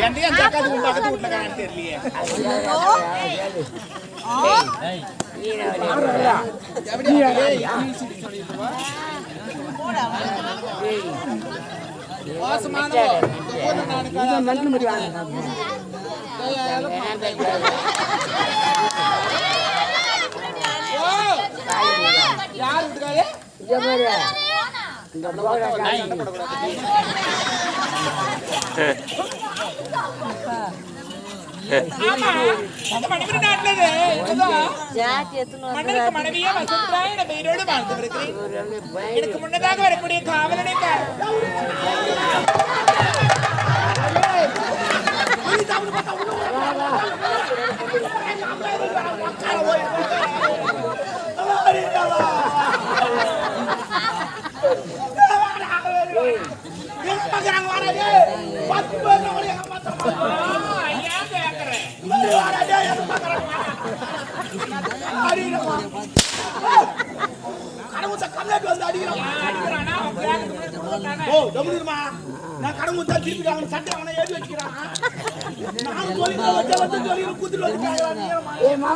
என் தக்காத்து உன் பக்கத்து வீட்டுல காணு தெரியலையே மோசமான யார் வீட்டுக்காரு ஆமா அந்த மனைவியா வசந்தராய் என பெயரோடு வாழ்ந்து வருகிறேன் எனக்கு முன்னதாக வரக்கூடிய காவலனை பார். ஆ, ஏன் கேக்குறேன்? ஏன் அடிக்கிறானா? அவன் கேட்கறதுக்கு முன்னாடி போட்டானே. ஓ டபுள்மா நான் கடன் கொடுத்தா திருப்பி அவன் சட்டை அவனை எழுதி வச்சுக்கிறான் நான் சொல்லி வச்ச வச்ச சொல்லி குத்துட்டு வந்து கடன் குத்துமா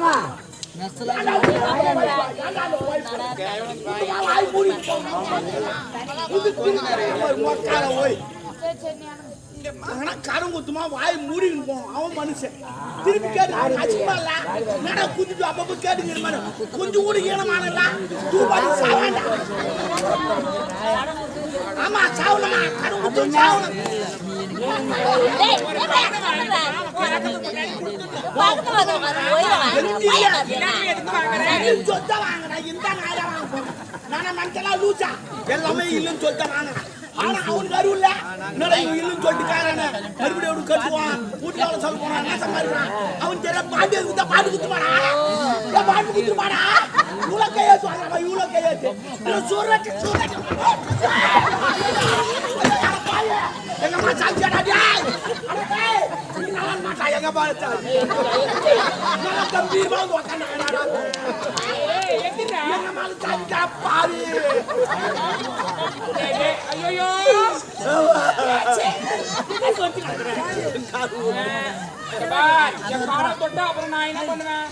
வாய் மூடின்னு போவோம் அவன் மனுஷன். திருப்பி கேட்டு அச்சுமா இல்ல. நட குத்துட்டு அப்பப்போ கேட்டுங்க கொஞ்சம் கூட ஈனமானல தூபாடி சாவாண்டா. ஆமா சாவணுமா கருங்குத்து குத்து சாவணும் டேய், வாங்க, சொத்த இந்த நாயா வாங்க நானா மனுஷனா லூசா? எல்லாமே இல்லைன்னு சொல்லிட்டு வாங்குறேன். ஆனா அவனுக்கு அறிவு இல்ல. என்னடா இவன் இல்லைன்னு சொல்லிட்டு காரண. மறுபடியும் அவனுக்கு கட்டுவான். வீட்டுல வேலை சொல்ல போறான், நாசமா இருக்கான். அவன் தெரியாத பாட்டு குத்தா பாட்டு குத்துமாடா. ஏன் பாட்டு குத்துமாடா? இவ்வளவு கையெழுத்து வாங்குறான், அவன் இவ்வளவு கையெழுத்து. இவன் சூரட்டு, சூரட்டு. அட பாவி, எங்க அம்மா சாட்சியாடா, டேய். அட டேய், நீ நல்லா மாட்டா, எங்க பாரு சாட்சி. நல்லா கம்பீரமா தொட்டா அப்புறம் நான் என்ன பண்ணுவேன்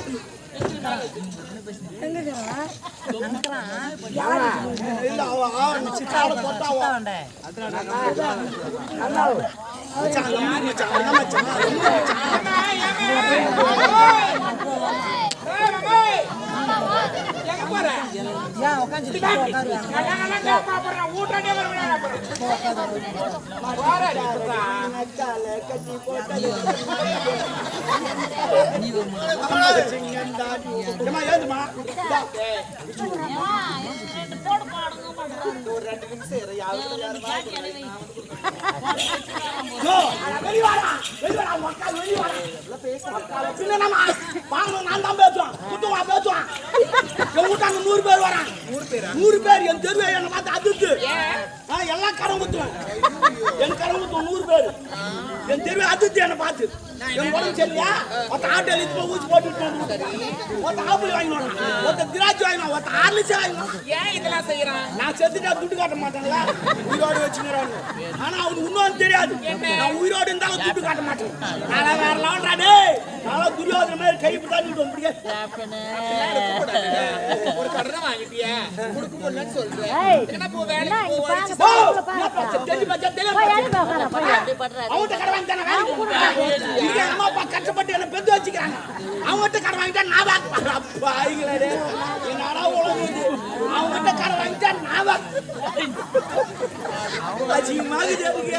நம்ம வாங்கணும், நான் தான் பேசுவான். குத்துவான், பேசுவான். என் வீட்டாங்க நூறு பேர் வரான். நூறு பேர் என் தெருவை என்னை பார்த்து அதிர்த்து. ஆ, எல்லாம் கடன் குத்துவேன். என் கடன் குத்துவேன் நூறு பேர். என் தெருவை அதிர்த்து என்னை பார்த்து. என் உடம்பு சரியில்லையா? ஒருத்த ஆட்டோ இழுத்து போய் ஊசி போட்டுட்டு வந்து. ஒருத்த ஆப்பிள் வரான். ஒருத்த திராட்சை வரான். ஒருத்த வாங்கிட்டு வரான். ஏன் இதெல்லாம் செய்யறான் நான் செத்துட்டா துட்டு காட்ட மாட்டேன்ல உயிரோடு வச்சுக்கிறாங்க ஆனா அவனுக்கு இன்னொன்னு தெரியாது நான் உயிரோடு இருந்தாலும் துட்டு காட்ட மாட்டேன் நான் வேற லவன்டா டேய் நான் துரியோதன மாதிரி கை பிடிச்சி முடியாது ஒரு கடனை வாங்கிட்டியா. கொடுக்க முடியலன்னு சொல்றேன் ஏய், என்ன போ என்ன வேலைக்கு இங்க போ பாருங்க, ஓ பாருங்க, பாருங்க. தெரிஞ்சு பச்சா தெரியும் போய் இறங்கி உட்காரு, போய். அவன்கிட்ட கடை வாங்கி தானே வேலைக்கு போறேன். இங்க அம்மா அப்பா கஷ்டப்பட்டு என்ன பெத்து வச்சுக்கிறாங்க. அவன்கிட்ட கடை வாங்கிட்டா நான் வாங்க அப்பா ஐங்களே என்னடா உலகம் இது? அவன்கிட்ட கடை வாங்கிட்டா நான் வாங்க அஜிமாகுது அதுக்கு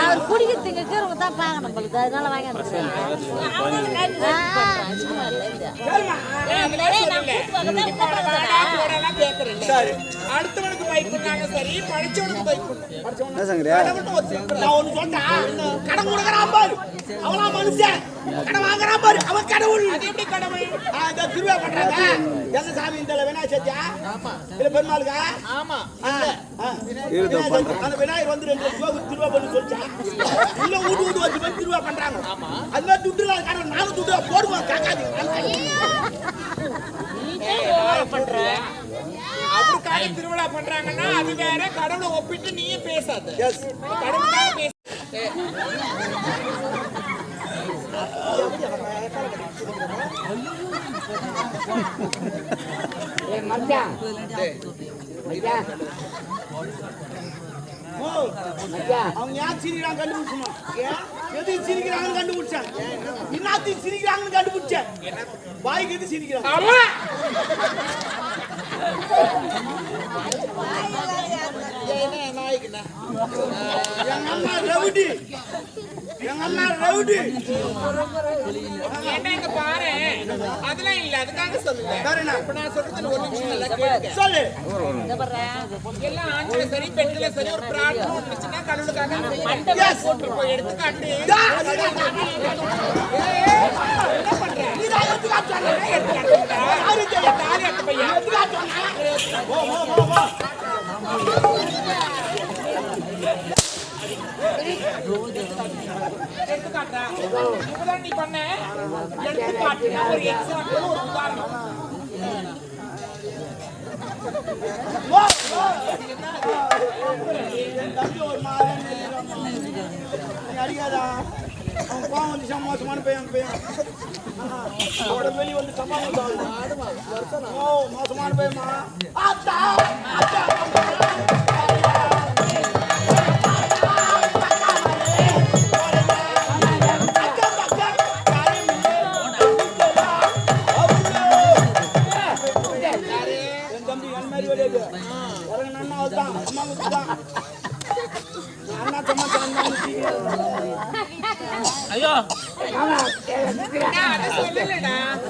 அவர் குடிக்கிறதுக்கு இருக்கிறவங்க தான் பார்க்கணும் பொழுது அதனால வாங்கி அடுத்தவனுக்கு பைக் பண்ணாங்க சரி படிச்சவனுக்கு பைக். கடன் கொடுக்கறான் பாரு. அவனா மனுஷன். கடன் வாங்குறான் பாரு. அவன் கடவுள். அது எப்படி கடவுள் திருவிழா பண்றாங்க. எந்த சாமி இந்த விநாயகர் சதுர்த்தியா? இல்ல பெருமாளுக்கா? ஆமா. அந்த விநாயகர் வந்து ரெண்டு ரூபா திருவிழா பண்ண சொல்லிச்சா? இல்ல வீட்டு வீட்டு வச்சு போய் திருவிழா பண்றாங்க. அது மாதிரி துட்டு இல்லாத கடவுள் நானும் துட்டு போடுவேன் காக்காது. அவருக்காக திருவிழா பண்றாங்கன்னா அது வேற கடவுளை ஒப்பிட்டு நீயே பேசாத. கடவுளுக்காக பேச ஓ, அவங்க ஏன் சிரிக்கிறாங்க கண்டுபிடிச்சணும். ஏன்? எதுக்கு கண்டுபிடிச்சேன். என்னத்துக்கு சிரிக்கிறாங்கன்னு கண்டுபிடிச்சேன். வாய்க்கு எது சிரிக்கிறாங்க அம்மா எங்க அம்மா ரவுடி எங்க அம்மா ரவுடி பாரு? அதெல்லாம் இல்ல அதுக்காக வேற என்ன? இப்ப நான் சொல்றது ஒரு நிமிஷம் நல்லா கேளுங்க. சொல்லு. எல்லாம் ஆண்களை சரி பெண்களை சரி ஒரு பிரார்த்தனை வந்துச்சுன்னா கடவுளுக்காக Yes. இப்போ எடுத்துக்காட்டு. யா, என்ன பண்ற? நீதான் எடுத்துக்காட்டு? தாலி பையன் எடுத்துக்காட்டு போ, இப்பதான் நீ பண்ண எடுத்துக்காட்டுனா ஒரு எக்ஸாம்பிள் ஒரு உதாரணம் அடிக்காதா அவன் வந்து மோசமான பையன் பையன் உடம்பு வந்து சமாளம் மோசமான பையமா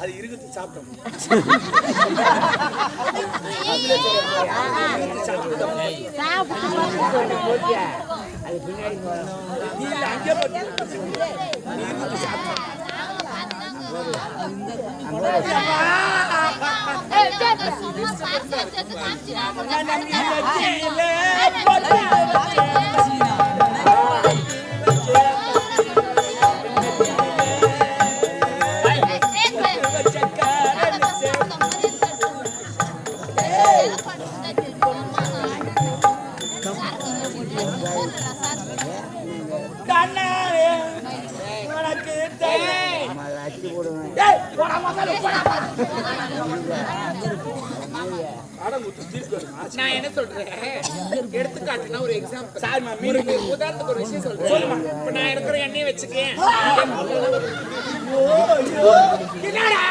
அது இருக்குது சாப்பிட்டோம். நீ இல்ல அங்கே போட்டு கண்ணாலே நான் என்ன சொல்றேன்? எடுத்துக்காட்டுனா ஒரு எக்ஸாம்பிள் மீண்டும் உதாரணத்துக்கு ஒரு விஷயம் சொல்றேன். இப்ப நான் இருக்கிற எண்ணெயை வச்சுக்கேன். என்னடா?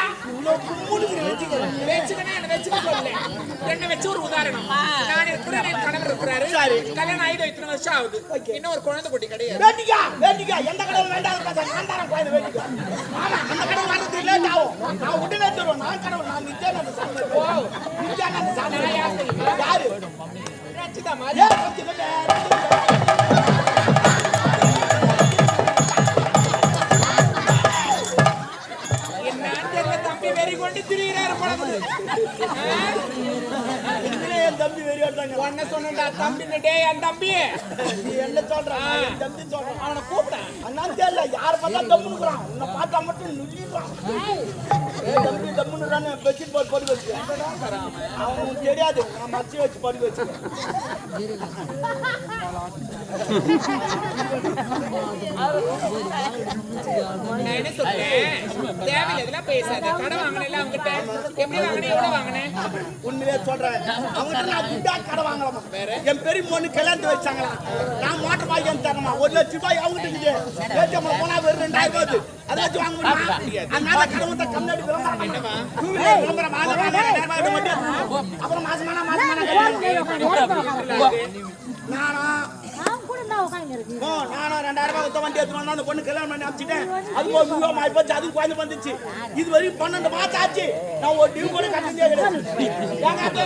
என்ன வச்சு ஒரு உதாரணம் நான் இருக்கிறேன் என் கணவர் இருக்கிறாரு சரி. கல்யாணம் ஆயிடும் இத்தனை வருஷம் ஆகுது இன்னும் ஒரு குழந்தை குட்டி கிடையாது வேண்டிக்கா, வேண்டிக்கா. எந்த கடவுள் வேண்டாம் நான் குழந்தை வேண்டிக்கா. அந்த கடவுள் ஆகும். நான் உடனே தருவேன். நான் கடவுள், நான் நித்யானந்த சாமி. நித்யானந்த சாமி. யாரு? ரச்சிதா ஏன் மாதிரி டேய் என் தம்பி. நீ என்ன சொல்ற? நான் என் தம்பி சொல்றேன். அவனை கூப்பிட்டேன் அண்ணா தெரியல யார பார்த்தா தம்முனுக்குறான் உன்னை பார்த்தா மட்டும் நுள்ளிடுறான் பெட்ஷீட் போட்டு படுக்க வச்சு தெரியாது நான் மச்சி வச்சு படுக்க வச்சு நான் என்ன சொல்றேன் தேவையில்லை பேசாத கடை வாங்கினேன் அவங்ககிட்ட எப்படி வாங்கினேன் எவ்வளவு வாங்கினேன் உண்மையிலே சொல்றேன் அவங்ககிட்ட நான் துட்டா கடை வாங்கலாமா என் பெரிய பொண்ணு கல்யாணத்தை வச்சாங்களா நான் மோட்டர் வாங்கி தரமா ஒரு லட்சம் ரூபாய் அவங்ககிட்ட போனா வெறும் ரெண்டாயிரம் வருது. அதை வச்சு வாங்க முடியுமா? அதனால கண்ணாடி விளம்பரம். அப்புறம் மாசமானா மாசமானா கட்டணும். நானா நான் ரெண்டாயிரம் ரூபாய் வண்டி வந்தா அந்த பொண்ணு கல்யாணம் பண்ணி அனுப்பிச்சிட்டேன். அது ஒரு ரூபா மாறி போச்சு, அதுவும் குழந்தை வந்துச்சு. இது வரைக்கும் பன்னெண்டு மாசம் ஆச்சு. நான் ஒரு டியூ கூட கட்டினதே கிடையாது. கட்ட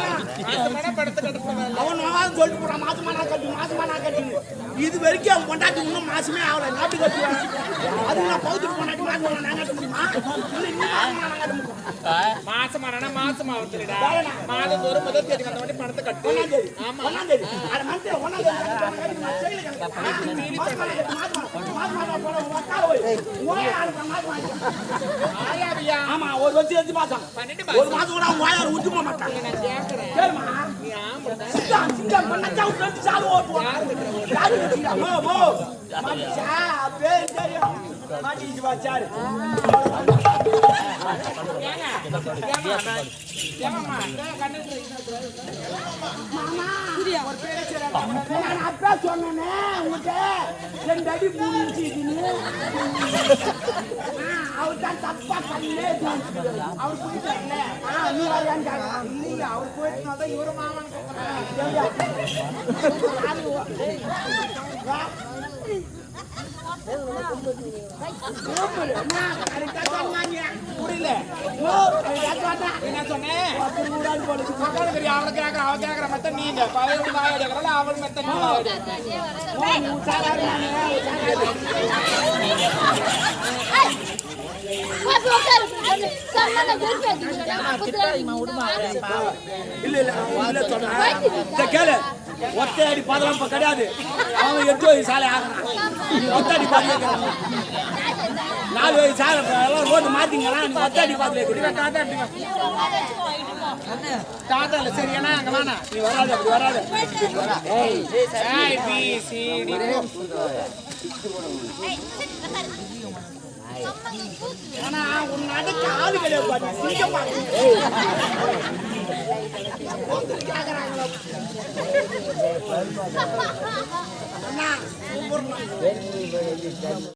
அவன் மாதம் சொல்லிட்டு போறான், மாசமா நான் கட்டு, மாசமா நான் கட்டுன்னு. இது வரைக்கும் அவன் இன்னும் மாசமே ஆகல. நான்? அதுக்கு நான் மாசமா நான் கட்ட முடியுமா? மாசமா நான் கட்ட ஆகுதுடா மாதம் ஒரு முதல் தேதி அந்த மாதிரி பணத்தை கட்டு. ஆமா ஒண்ணாம் தேதி. ஒண்ணாம் தேதி நான் செயலுக்கு கிளம்புறேன். மாசமா நான் கட்டு, மாசமா. மாசமா நான் போறேன், உன் அக்கால போய். உன் ஆளுக்கு நான் மாசமா வாங்கிக்கிறேன். ஆயாவியா ஆமா ஒரு வருஷம் எட்டு மாசம் பன்னெண்டு ஒரு மாசம் கூட அவங்க வாயார் ஊத்தி போக மாட்டாங்க நான் கேக்குறேன் சரிம்மா நீ ஆம்பளை சிங்கம் சிங்கம் பண்ணா விட்டு ரெண்டு சாலு ஓட்டுவோம் யாரு கட்டியா மோ நான் அப்பா சொன்னேனே உங்ககிட்ட ரெண்டு அடி மூணு இன்ச்சு அவர் தான் தப்பா அவர் ஆ நீ வரையான்னு அவர் போயிட்டு தான் இவரு மாமன் புரியல என்ன சொன்னேன் அவனுக்கு கேக்குற, அவன் கேக்குற மத்த நீங்க. பழையபடி அவன் மத்த இல்ல இல்ல சொல்றேன் கேளு பாதலாம் கிடையாது அவன் எட்டு வயசு சாலை ஆகணும் ஒத்த அடி பாதல நாலு வயசு சாலை எல்லாம் ரோடு மாத்திங்களா நீ ஒத்த அடி பாதல இவன் தாத்தா எப்படிங்க? தாத்தா இல்ல, சரி, ஏன்னா அங்க வாண்ணா. நீ வராது அப்படி வராது. A, B, C, D, போ. ஆனா உன் நடக்க ஆளு கிடையாது பாரு. சிங்கம் பாரு. அண்ணா